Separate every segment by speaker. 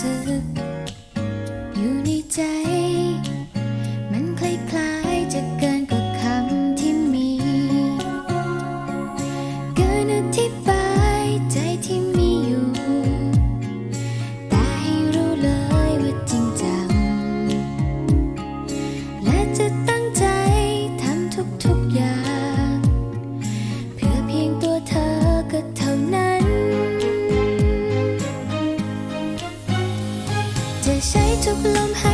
Speaker 1: kisses จะ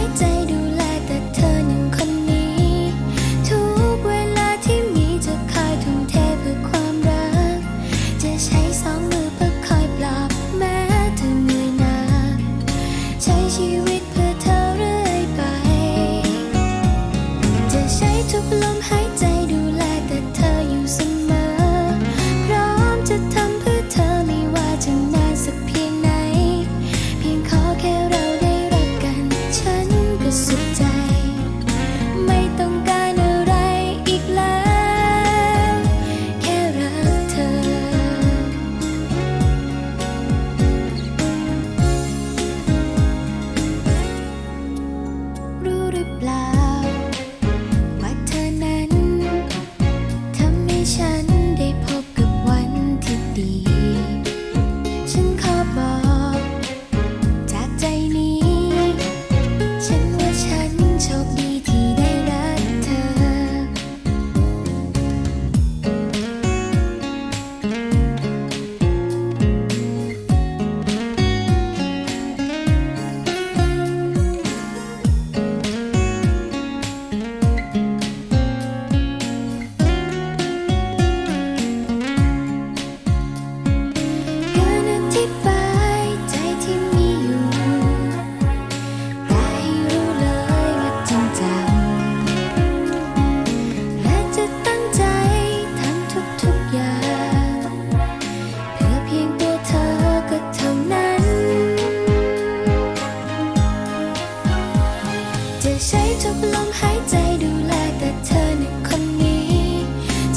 Speaker 1: ใช้ทุกลมหายใจดูแลแต่เธอในคนนี้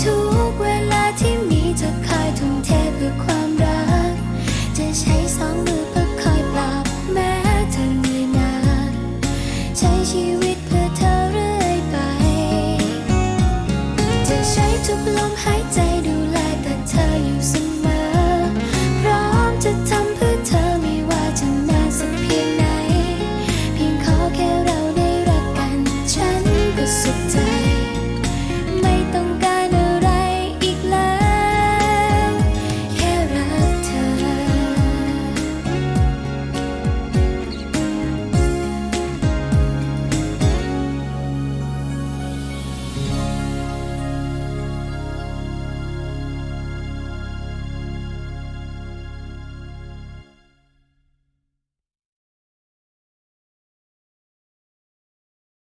Speaker 1: ทุกเวลาที่มีจะคอยทุ่มเทเพื่อความรัก จะใช้สองมือเพื่อคอยปราบแม้เธอเม่อยนใช้ชีวิตเพื่อเธอเรื่อยไป จะใช้ทุกลมหายใจ